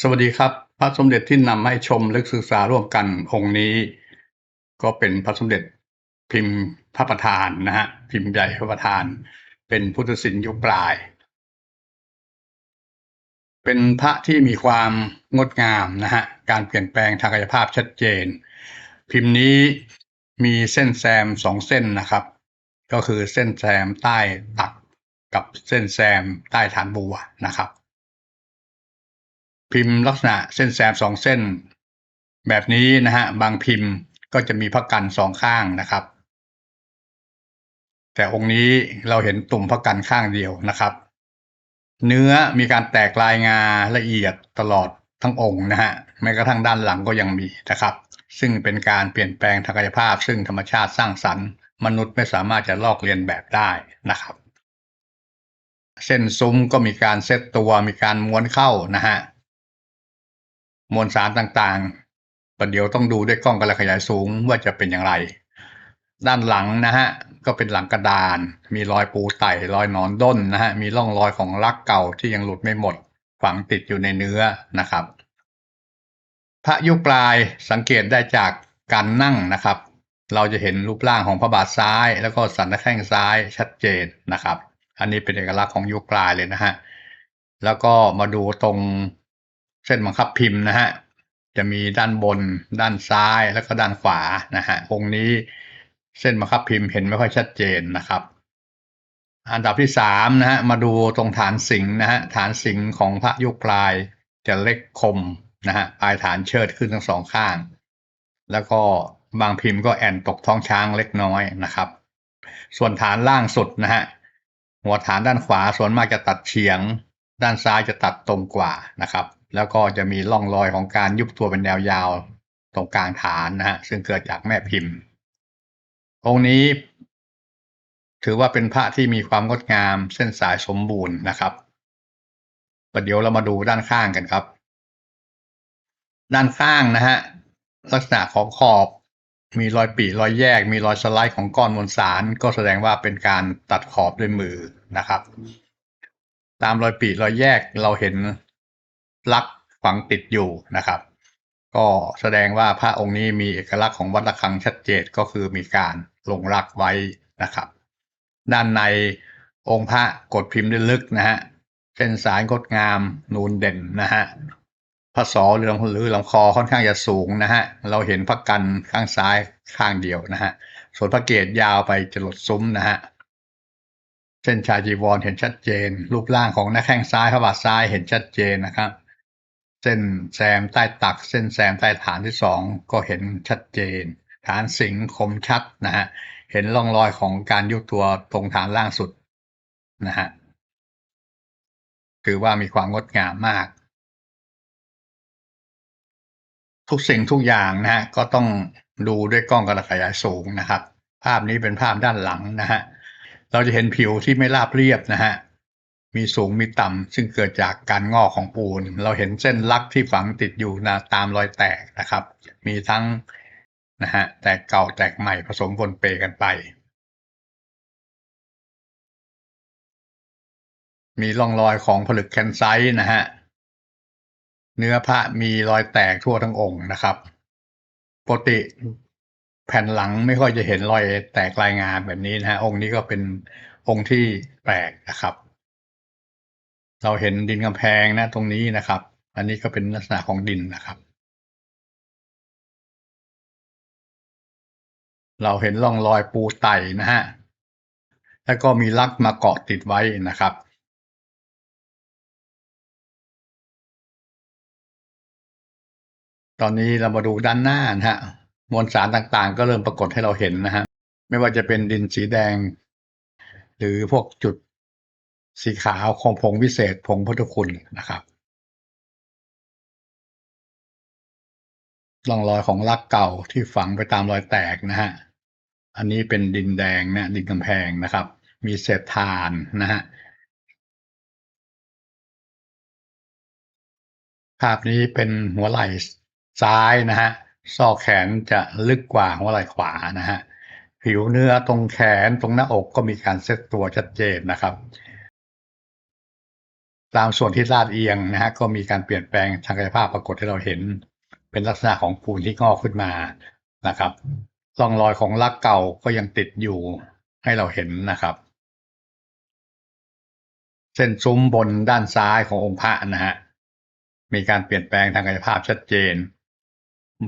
สวัสดีครับ พระสมเด็จที่นำให้ชมและศึกษาร่วมกันองค์นี้ ก็เป็นพระสมเด็จพิมพ์พระประธานนะฮะพิมพ์ใหญ่พระประธาน เป็นพุทธศิลป์ยุคปลาย เป็นพระที่มีความงดงามนะฮะการเปลี่ยนแปลงทางกายภาพชัดเจน พิมพ์นี้มีเส้นแซมสองเส้นนะครับ ก็คือเส้นแซมใต้ตักกับเส้นแซมใต้ฐานบัวนะครับ พิมพ์ลักษณะเส้นแซมสองเส้น แบบนี้นะฮะบางพิมพ์ก็จะมีพระกันสองข้างนะครับ แต่องค์นี้เราเห็นตุ่มพระกันข้างเดียวนะครับ เนื้อมีการแตกลายงาละเอียดตลอดทั้งองค์นะฮะแม้กระทั่งด้านหลังก็ยังมีนะครับ ซึ่งเป็นการเปลี่ยนแปลงทางกายภาพ ซึ่งธรรมชาติสร้างสรรค์ มนุษย์ไม่สามารถจะลอกเลียนแบบได้นะครับ เส้นซุ้มก็มีการเซตตัวมีการม้วนเข้านะฮะ มวลสารต่างๆประเดี๋ยวต้องดูด้วยกล้องกระขยายสูงว่าจะเป็นอย่างไร ด้านหลังนะฮะก็เป็นหลังกระดาน มีรอยปูไต่รอยหนอนด้นนะฮะมีร่องรอยของลักเก่าที่ยังหลุดไม่หมด ฝังติดอยู่ในเนื้อนะครับ พระยุคปลายสังเกตได้จากการนั่งนะครับ เราจะเห็นรูปร่างของพระบาทซ้าย แล้วก็สันตะแข้งซ้ายชัดเจนนะครับ อันนี้เป็นเอกลักษณ์ของยุคปลายเลยนะฮะแล้วก็มาดูตรง เส้นบังคับพิมพ์นะฮะจะมีด้านบน ด้านซ้ายแล้วก็ด้านขวานะฮะองค์นี้เส้นบังคับพิมพ์เห็นไม่ค่อยชัดเจนนะครับ อันดับที่สามนะฮะมาดูตรงฐานสิงนะฮะฐานสิงของพระยุคปลายจะเล็กคมนะฮะปลายฐานเชิดขึ้นทั้งสองข้าง แล้วก็บางพิมพ์ก็แอนตกท้องช้างเล็กน้อยนะครับ ส่วนฐานล่างสุดนะฮะหัวฐานด้านขวาส่วนมากจะตัดเฉียง ด้านซ้ายจะตัดตรงกว่านะครับ แล้วก็จะมีร่องรอยของการยุบตัวเป็นแนวยาวตรงกลางฐานนะฮะซึ่งเกิดจากแม่พิมพ์ องค์นี้ ถือว่าเป็นพระที่มีความงดงามเส้นสายสมบูรณ์นะครับประเดี๋ยวเรามาดูด้านข้างกันครับ ด้านข้างนะฮะลักษณะของขอบมีรอยปีรอยแยก มีรอยสไลด์ของก้อนมวลสาร ก็แสดงว่าเป็นการตัดขอบด้วยมือนะครับ ตามรอยปีรอยแยกเราเห็น ลักฝังติดอยู่นะครับ ก็แสดงว่าพระองค์นี้มีเอกลักษณ์ของวัดระฆังชัดเจนก็คือมีการลงรักไว้นะครับ ด้านในองค์พระกดพิมพ์ด้ลึกนะฮะเส้นสายงดงามนูนเด่นนะฮะพระศอหรือหรือลำคอค่อนข้างจะสูงนะฮะ เราเห็นพระกันข้างซ้ายข้างเดียวนะฮะ ส่วนพระเกศยาวไปจรดซุ้มนะฮะ เส้นชายจีวรเห็นชัดเจน รูปร่างของหน้าแข้งซ้ายพระบาทซ้ายเห็นชัดเจนนะครับ เส้นแซมใต้ตัก เส้นแซมใต้ฐานที่สองก็เห็นชัดเจน ฐานสิงคมชัดนะฮะเห็นร่องรอยของการยุบตัวตรงฐานล่างสุดนะฮะถือว่ามีความงดงามมาก ทุกสิ่งทุกอย่างนะฮะก็ต้องดูด้วยกล้องกระขยายสูงนะครับ ภาพนี้เป็นภาพด้านหลังนะฮะเราจะเห็นผิวที่ไม่ราบเรียบนะฮะ มีสูงมีต่ำซึ่งเกิดจากการงอกของปูน เราเห็นเส้นลักที่ฝังติดอยู่นะตามรอยแตกนะครับ มีทั้งนะฮะแตกเก่าแตกใหม่ผสมปนเปกันไป มีร่องรอยของผลึกแคนไซต์นะฮะเนื้อพระมีรอยแตกทั่วทั้งองค์นะครับปกติแผ่นหลังไม่ค่อยจะเห็นรอยแตกรายงานแบบนี้นะฮะองค์นี้ก็เป็นองค์ที่แปลกนะครับ เราเห็นดินกำแพงนะตรงนี้นะครับ อันนี้ก็เป็นลักษณะของดินนะครับ เราเห็นร่องรอยปูไต่นะฮะแล้วก็มีลักมาเกาะติดไว้นะครับ ตอนนี้เรามาดูด้านหน้านะฮะมวลสารต่างๆ ก็เริ่มปรากฏให้เราเห็นนะฮะไม่ว่าจะเป็นดินสีแดง หรือพวกจุด สีขาวของผงวิเศษผงพุทธคุณนะครับร่องรอยของลักเก่าที่ฝังไปตามรอยแตกนะฮะ อันนี้เป็นดินแดงนะดินกำแพงนะครับ มีเศษทานนะฮะ ภาพนี้เป็นหัวไหล่ซ้ายนะฮะ ซอกแขนจะลึกกว่าหัวไหล่ขวานะฮะ ผิวเนื้อตรงแขนตรงหน้าอกก็มีการเซตตัวชัดเจนนะครับ ตามส่วนที่ลาดเอียงนะฮะก็มีการเปลี่ยนแปลงทางกายภาพปรากฏให้เราเห็น เป็นลักษณะของปูนที่งอกขึ้นมานะครับร่องรอยของลักเก่าก็ยังติดอยู่ให้เราเห็นนะครับ เส้นซุ้มบนด้านซ้ายขององค์พระนะฮะมีการเปลี่ยนแปลงทางกายภาพชัดเจน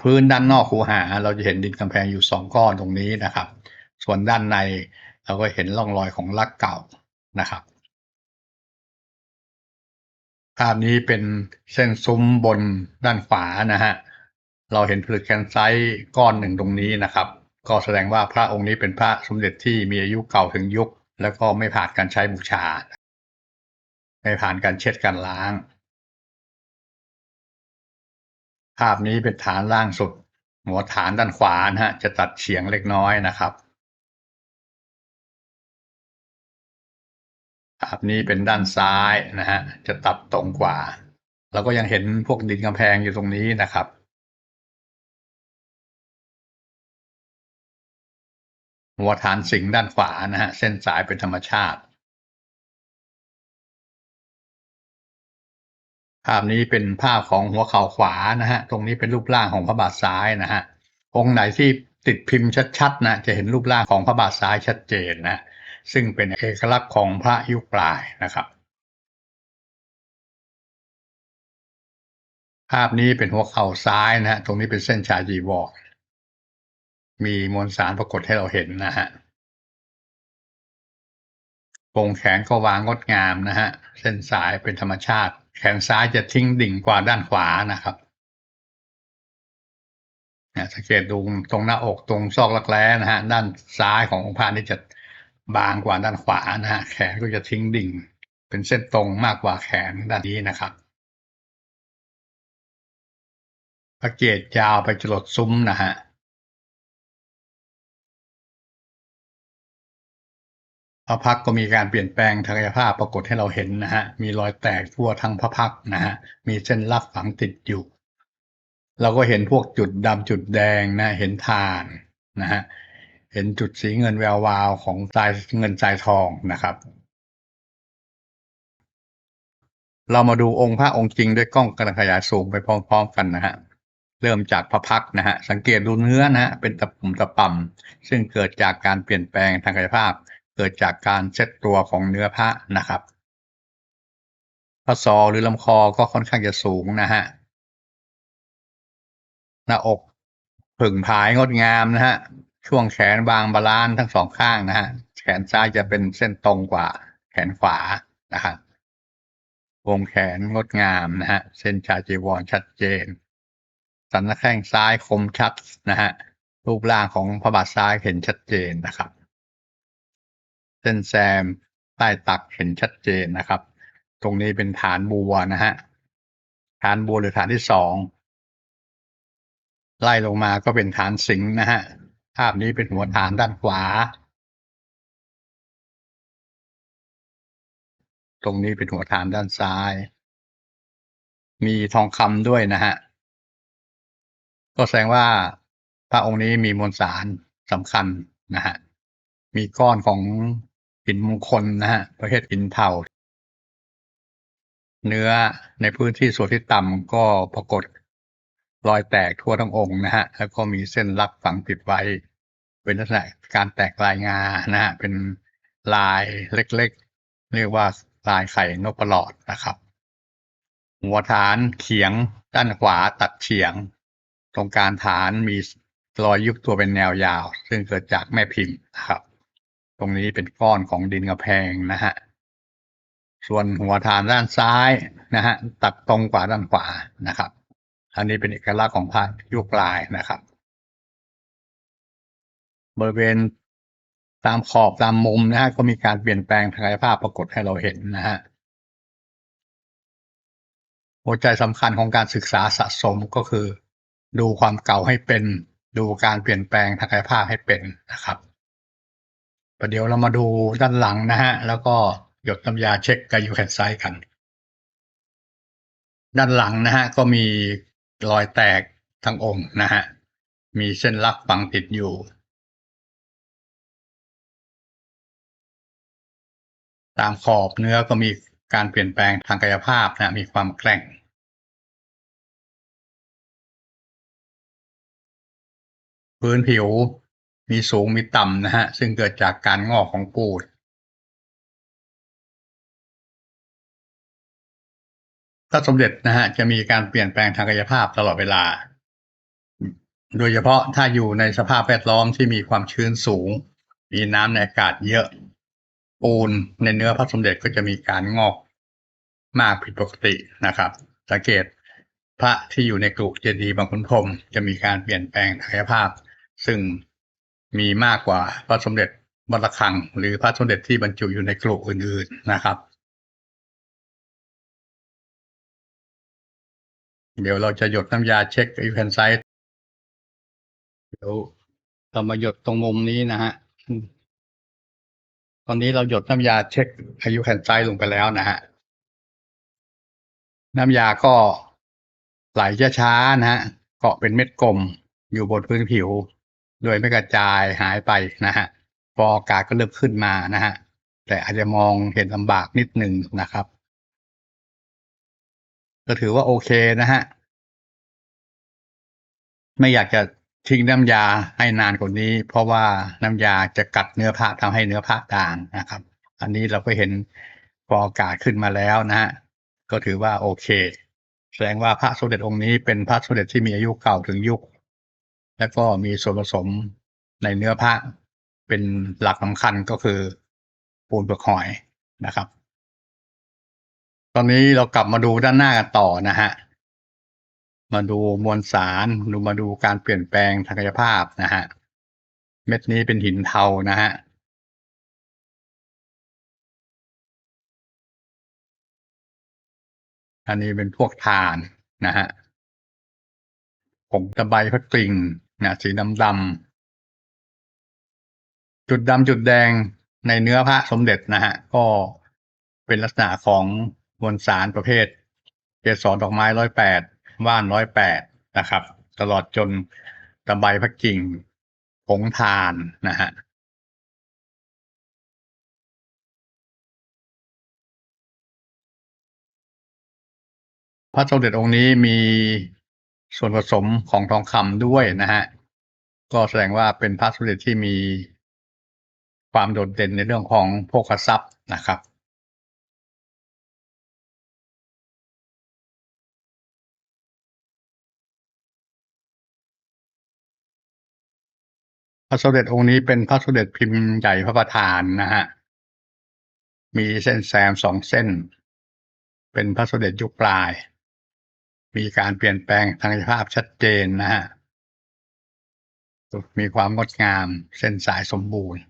พื้นด้านนอกคูหา เราจะเห็นดินกำแพงอยู่สองก้อนตรงนี้นะครับ ส่วนด้านในเราก็เห็นร่องรอยของลักเก่านะครับ ภาพนี้เป็นเส้นซุ้มบนด้านขวานะฮะ เราเห็นผลึกแคนไซต์ก้อนหนึ่งตรงนี้นะครับ ก็แสดงว่าพระองค์นี้เป็นพระสมเด็จที่มีอายุเก่าถึงยุค แล้วก็ไม่ผ่านการใช้บูชา ไม่ผ่านการเช็ดการล้าง ภาพนี้เป็นฐานล่างสุด หัวฐานด้านขวานะฮะ จะตัดเฉียงเล็กน้อยนะครับ ภาพนี้เป็นด้านซ้ายนะฮะจะตัดตรงกว่าเราก็ยังเห็นพวกดินกำแพงอยู่ตรงนี้นะครับ หัวฐานสิงด้านขวานะฮะเส้นสายเป็นธรรมชาติ ภาพนี้เป็นภาพของหัวเข่าขวานะฮะตรงนี้เป็นรูปร่างของพระบาทซ้ายนะฮะองค์ไหนที่ติดพิมพ์ชัดๆนะจะเห็นรูปร่างของพระบาทซ้ายชัดเจนนะ ซึ่งเป็นเอกลักษณ์ของพระยุคปลายนะครับ ภาพนี้เป็นหัวเข่าซ้ายนะฮะตรงนี้เป็นเส้นชายจีวรมีมวลสารปรากฏให้เราเห็นนะฮะโครงแขนก็วางงดงามนะฮะ เส้นสายเป็นธรรมชาติ แขนซ้ายจะทิ้งดิ่งกว่าด้านขวานะครับสังเกตดูตรงหน้าอกตรงซอกรักแร้นะฮะ ด้านซ้ายขององค์พระนี่จะ บางกว่าด้านขวานะฮะแขนก็จะทิ้งดิ่ง เป็นเส้นตรงมากกว่าแขนด้านนี้นะครับพระเกศยาวไปจรดซุ้มนะฮะพระพักก็มีการเปลี่ยนแปลงทางกายภาพปรากฏให้เราเห็นนะฮะ มีรอยแตกทั่วทั้งพระพักนะฮะ มีเส้นลักฝังติดอยู่ เราก็เห็นพวกจุดดำจุดแดงนะ เห็นทานนะฮะ เห็นจุดสีเงินแวววาวของทรายเงินทรายทองนะครับ เรามาดูองค์พระองค์จริงด้วยกล้องกระขยายสูงไปพร้อม ๆ กันนะฮะเริ่มจากพระพักนะฮะสังเกตดูเนื้อนะฮะเป็นตะปุ่มตะป่ำซึ่งเกิดจากการเปลี่ยนแปลงทางกายภาพ เกิดจากการเซตตัวของเนื้อพระนะครับพระศอหรือลำคอก็ค่อนข้างจะสูงนะฮะหน้าอกผึ่งผายงดงามนะฮะ ช่วงแขนบางบาลานซ์ทั้งสองข้างนะฮะแขนซ้ายจะเป็นเส้นตรงกว่า แขนขวานะครับวงแขนงดงามนะฮะเส้นชายจีวรชัดเจน สันแข้งซ้ายคมชัดนะฮะรูปร่างของพระบาทซ้ายเห็นชัดเจนนะครับ เส้นแซมใต้ตักเห็นชัดเจนนะครับ ตรงนี้เป็นฐานบัวนะฮะฐานบัวหรือฐานที่สองไล่ลงมาก็เป็นฐานสิงห์นะฮะ ภาพนี้เป็นหัวฐานด้านขวา ตรงนี้เป็นหัวฐานด้านซ้าย มีทองคำด้วยนะฮะ ก็แสดงว่าพระองค์นี้มีมวลสารสำคัญนะฮะ มีก้อนของหินมงคลนะฮะ ประเภทหินเทาเนื้อในพื้นที่ส่วนที่ต่ำก็ปรากฏ รอยแตกทั่วทั้งองค์นะฮะแล้วก็มีเส้นลักฝังติดไว้ เป็นลักษณะการแตกลายงานะฮะเป็นลายเล็กๆ เรียกว่าลายไข่นกประหลอดนะครับ หัวฐานเขียงด้านขวาตัดเฉียง ตรงกลารฐานมีรอยยุบตัวเป็นแนวยาว ซึ่งเกิดจากแม่พิมพ์นะครับ ตรงนี้เป็นก้อนของดินกระแพงนะฮะส่วนหัวฐานด้านซ้ายนะฮะตัดตรงกว่าด้านขวานะครับ อันนี้เป็นเอกลักษณ์ของพระยุคปลายนะครับ บริเวณตามขอบตามมุมนะฮะก็มีการเปลี่ยนแปลงทางกายภาพปรากฏให้เราเห็นนะฮะหัวใจสำคัญของการศึกษาสะสมก็คือ ดูความเก่าให้เป็น ดูการเปลี่ยนแปลงทางกายภาพให้เป็นนะครับประเดี๋ยวเรามาดูด้านหลังนะฮะ แล้วก็หยดน้ำยาเช็คกายูแคนไซกัน ด้านหลังนะฮะก็มี รอยแตกทั้งองค์นะฮะ มีเส้นลักฝังติดอยู่ตามขอบเนื้อก็มีการเปลี่ยนแปลงทางกายภาพนะมีความแกร่ง พื้นผิวมีสูงมีต่ำนะฮะ ซึ่งเกิดจากการงอกของปูด พระสมเด็จนะฮะจะมีการเปลี่ยนแปลงทางกายภาพตลอดเวลา โดยเฉพาะถ้าอยู่ในสภาพแวดล้อมที่มีความชื้นสูง มีน้ำในอากาศเยอะ ปูนในเนื้อพระสมเด็จก็จะมีการงอกมากผิดปกตินะครับ สังเกตพระที่อยู่ในกรุเจดีย์บางขุนพรมจะมีการเปลี่ยนแปลงทางกายภาพ ซึ่งมีมากกว่าพระสมเด็จวัดระฆัง หรือพระสมเด็จที่บรรจุอยู่ในกรุอื่นๆนะครับ เดี๋ยวเราจะหยดน้ำยาเช็คอายุแคนไซต์เดี๋ยวเรามาหยดตรงมุมนี้นะฮะ ตอนนี้เราหยดน้ำยาเช็คอายุแคนไซต์ลงไปแล้วนะฮะ น้ำยาก็ไหลช้าๆนะฮะ เกาะเป็นเม็ดกลมอยู่บนพื้นผิว โดยไม่กระจายหายไปนะฮะฟออากาศก็เริ่มขึ้นมานะฮะ แต่อาจจะมองเห็นลำบากนิดหนึ่งนะครับ ก็ถือว่าโอเคนะฮะ ไม่อยากจะทิ้งน้ำยาให้นานกว่านี้ เพราะว่าน้ำยาจะกัดเนื้อผ้าทำให้เนื้อผ้าด่างนะครับ อันนี้เราก็เห็นฟออากาศขึ้นมาแล้วนะฮะก็ถือว่าโอเค แสดงว่าพระสมเด็จองค์นี้เป็นพระสมเด็จที่มีอายุเก่าถึงยุค และก็มีส่วนผสมในเนื้อพระเป็นหลักสำคัญก็คือปูนเปลือกหอยนะครับ ตอนนี้เรากลับมาดูด้านหน้ากันต่อนะฮะ มาดูมวลสาร ดูมาดูการเปลี่ยนแปลงทางกายภาพนะฮะ เม็ดนี้เป็นหินเทานะฮะ อันนี้เป็นพวกทานนะฮะ ผงตะไบพระกลิ่งนะสีดำดำจุดดำจุดแดงในเนื้อพระสมเด็จนะฮะ ก็เป็นลักษณะของ มวลสารประเภทเกสรดอกไม้ร้อยแปดว่านร้อยแปดนะครับ ตลอดจนตะไบพระกิ่งผงทานนะฮะพระสมเด็จองค์นี้มีส่วนผสมของทองคำด้วยนะฮะ ก็แสดงว่าเป็นพระสมเด็จที่มีความโดดเด่นในเรื่องของโภคทรัพย์นะครับ พระสมเด็จองค์นี้เป็นพระสมเด็จพิมพ์ใหญ่พระประธานนะฮะ มีเส้นแซมสองเส้น เป็นพระสมเด็จยุคปลาย มีการเปลี่ยนแปลงทางกายภาพชัดเจนนะฮะ มีความงดงามเส้นสายสมบูรณ์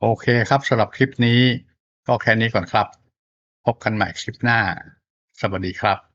โอเคครับสำหรับคลิปนี้ก็แค่นี้ก่อนครับ พบกันใหม่คลิปหน้า สวัสดีครับ